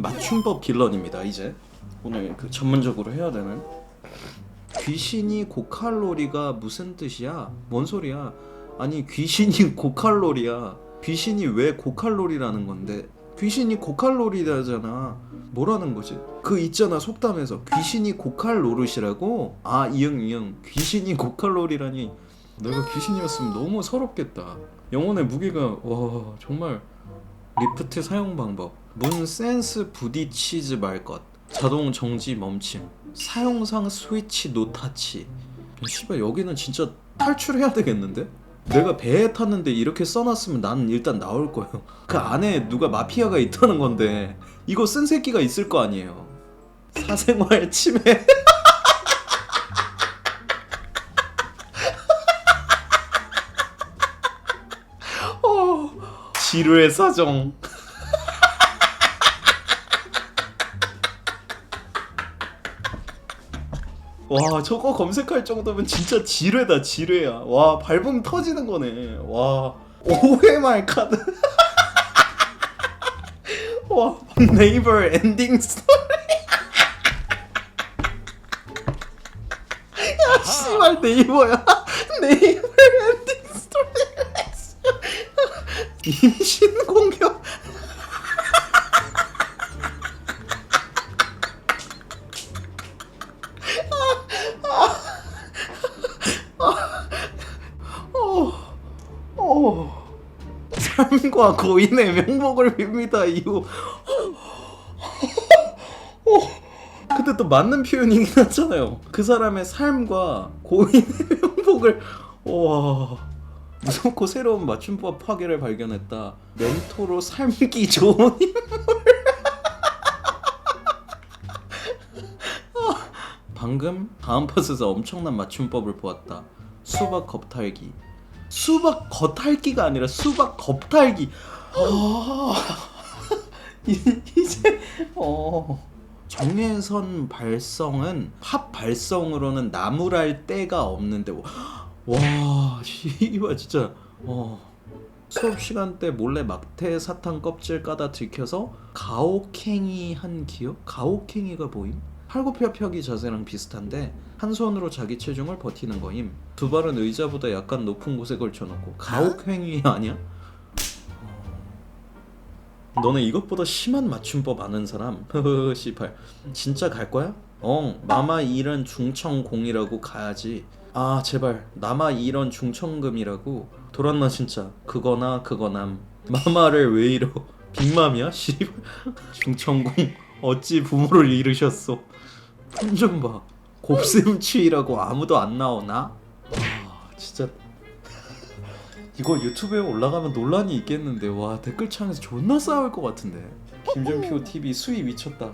맞춤법 빌런입니다 이제. 오늘 그 전문적으로 해야 되는. 귀신이 고칼로리가 무슨 뜻이야? 뭔 소리야? 아니 귀신이 고칼로리야. 귀신이 왜 고칼로리라는 건데? 귀신이 고칼로리라잖아. 뭐라는 거지? 그 있잖아 속담에서. 귀신이 고칼 노릇이라고? 아 이응 이응. 귀신이 고칼로리라니. 내가 귀신이었으면 너무 서럽겠다. 영혼의 무게가 와 정말 리프트 사용 방법 문 센스 부딪히지 말 것. 자동 정지 멈춤 사용상 스위치 노타치. 씨발 여기는 진짜 탈출해야 되겠는데? 내가 배에 탔는데 이렇게 써놨으면 나는 일단 나올 거예요. 그 안에 누가 마피아가 있다는 건데 이거 쓴 새끼가 있을 거 아니에요. 사생활 침해. 어, 지루의 사정 와 저거 검색할 정도면 진짜 지뢰다 지뢰야. 와 밟으면 터지는 거네. 와 오해말 카드. 와 네이버 엔딩 스토리. 야 씨발 네이버야. 네이버 엔딩 스토리 임신 공격 어, 어. 삶과 고인의 명복을 빕니다 이후. 어. 근데 또 맞는 표현이긴 하잖아요. 그 사람의 삶과 고인의 명복을. 와. 무섭고 새로운 맞춤법 파괴를 발견했다. 멘토로 삶기 좋은 인물. 방금 다음 팟에서 엄청난 맞춤법을 보았다. 수박 겁탈기 수박 겉핥기가 아니라 수박 겁탈기. 아. 이- 이제 어. 정예선 발성은 팝 발성으로는 나무랄 데가 없는데. 와 씨발 진짜 어. 수업 시간 때 몰래 막대 사탕 껍질 까다 들켜서 가혹행위 한 기억? 가혹행위가 보임? 팔굽혀펴기 자세랑 비슷한데 한 손으로 자기 체중을 버티는 거임. 두 발은 의자보다 약간 높은 곳에 걸쳐놓고. 가혹행위 아니야? 너네 이것보다 심한 맞춤법 아는 사람? 씨발. 진짜 갈 거야? 엉 마마 일은 중청공이라고 가야지. 아 제발. 나마 일원 중청금이라고. 돌았나 진짜. 그거나 그거남. 마마를 왜 잃어 빅맘이야? 씨발. 중청공 어찌 부모를 잃으셨소? 폰 좀봐. 곱셈추이라고 아무도 안 나오나? 아 진짜. 이거 유튜브에 올라가면 논란이 있겠는데. 와 댓글창에서 존나 싸울 것 같은데. 김준표 TV 수위 미쳤다.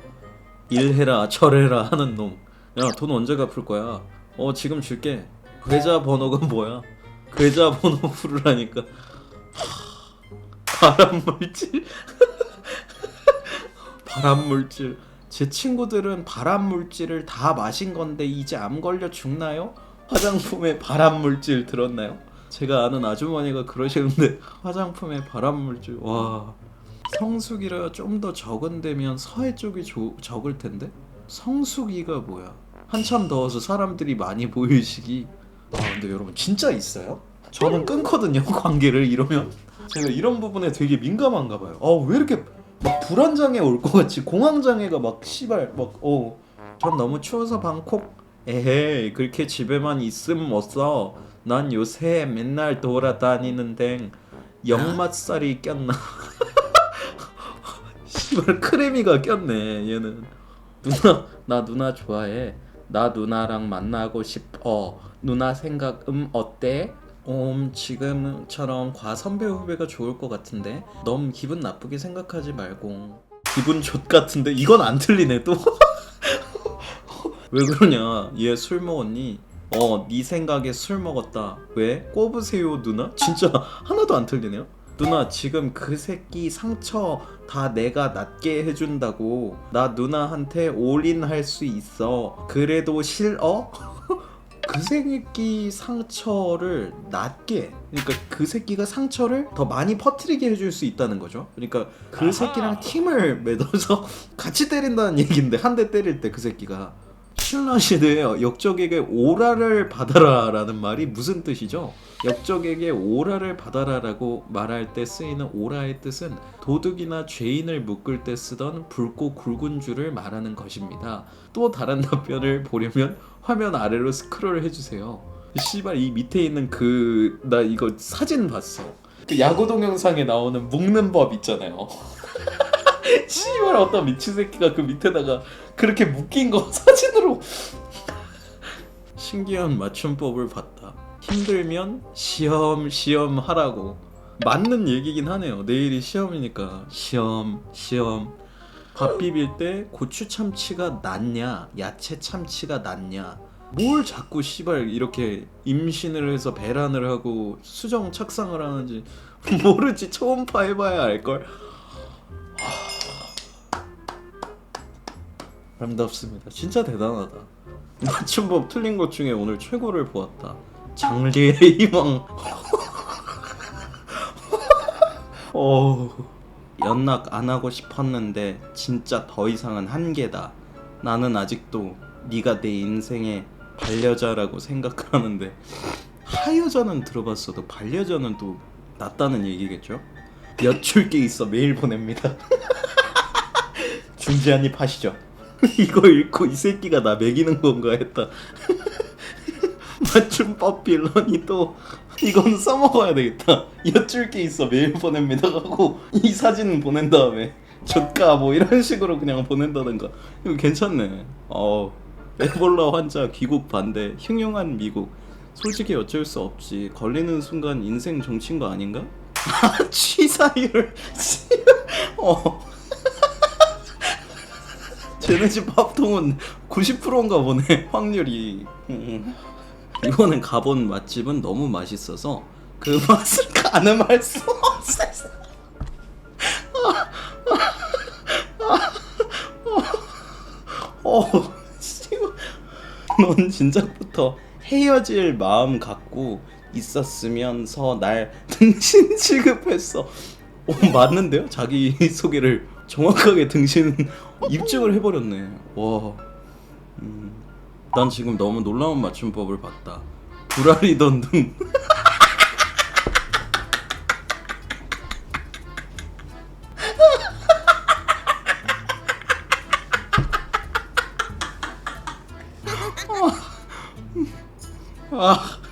일해라 절해라 하는 놈야 돈 언제 갚을 거야? 어 지금 줄게. 계좌 번호가 뭐야? 계좌 번호 부르라니까. 하, 발암물질 발암물질. 제 친구들은 발암물질을 다 마신 건데 이제 암 걸려 죽나요? 화장품에 발암물질 들었나요? 제가 아는 아주머니가 그러시는데 화장품에 발암물질. 와. 성수기라 좀 더 적은 데면 서해 쪽이 조, 적을 텐데? 성수기가 뭐야? 한참 더워서 사람들이 많이 모일 시기. 아 근데 여러분 진짜 있어요? 저는 끊거든요 관계를 이러면. 제가 이런 부분에 되게 민감한가 봐요. 아왜 이렇게 막 불안장애 올 것 같이 공황장애가 막 씨발 막어전 너무 추워서 방콕 에헤이 그렇게 집에만 있음 뭐써 난 요새 맨날 돌아다니는데 역맛살이 꼈나. 씨발 크레미가 꼈네 얘는. 누나 나 누나 좋아해. 나 누나랑 만나고 싶어. 누나 생각 음 어때? 음 지금처럼 과선배 후배가 좋을 것 같은데 너무 기분 나쁘게 생각하지 말고 기분 좋 같은데 이건 안 틀리네 또 왜 그러냐 얘 술 먹었니? 어, 네 생각에 술 먹었다. 왜? 꼽으세요, 누나? 진짜 하나도 안 틀리네요. 누나, 지금 그 새끼 상처 다 내가 낫게 해준다고. 나 누나한테 올인할 수 있어. 그래도 싫어? 그 새끼 상처를 낮게 그러니까 그 새끼가 상처를 더 많이 퍼뜨리게 해줄 수 있다는 거죠. 그러니까 그 아하. 새끼랑 팀을 맺어서 같이 때린다는 얘기인데 한 대 때릴 때 그 새끼가 슐라시드의 역적에게 오라를 받아라라는 말이 무슨 뜻이죠? 역적에게 오라를 받아라라고 말할 때 쓰이는 오라의 뜻은 도둑이나 죄인을 묶을 때 쓰던 붉고 굵은 줄을 말하는 것입니다. 또 다른 답변을 보려면 화면 아래로 스크롤 해주세요. 씨발 이 밑에 있는 그 나 이거 사진 봤어. 그 야구 동영상에 나오는 묶는 법 있잖아요. 씨발 어떤 미친 새끼가 그 밑에다가 그렇게 묶인 거 사진으로. 신기한 맞춤법을 봤다. 힘들면 시험 시험 하라고. 맞는 얘기긴 하네요. 내일이 시험이니까. 시험 시험. 밥 비빌 때 고추 참치가 낫냐? 야채 참치가 낫냐? 뭘 자꾸 씨발 이렇게 임신을 해서 배란을 하고 수정 착상을 하는지 모르지. 초음파 해봐야 알걸 아름답습니다 진짜 대단하다 맞춤법 틀린 것 중에 오늘 최고를 보았다 장래의 희망 어 연락 안 하고 싶었는데 진짜 더 이상은 한계다. 나는 아직도 네가 내 인생의 반려자라고 생각하는데 하여자는 들어봤어도 반려자는 또 낫다는 얘기겠죠? 몇 줄게 있어 매일 보냅니다. 중지 한입 하시죠. 이거 읽고 이 새끼가 나 먹이는 건가 했다. 맞춤법 빌런이 또 이건 써먹어야 되겠다. 여쭐 게 있어 매일 보냅니다 하고 이 사진 보낸 다음에 조카 뭐 이런 식으로 그냥 보낸다든가 이거 괜찮네. 어 에볼라 환자 귀국 반대 흉흉한 미국 솔직히 어쩔 수 없지 걸리는 순간 인생 종친 거 아닌가? 아 취사율 어 쟤네 집 밥통은 90%인가 보네 확률이 음. 이번엔 가본 맛집은 너무 맛있어서 그 맛을 가늠할 수 어, 씨발. 넌 진작부터 헤어질 마음 갖고 있었으면서 날 등신 취급했어. 어, 맞는데요? 자기 소개를 정확하게 등신 입증을 해버렸네. 와. 음. 난 지금 너무 놀라운 맞춤법을 봤다. 불알이던 눈. 아.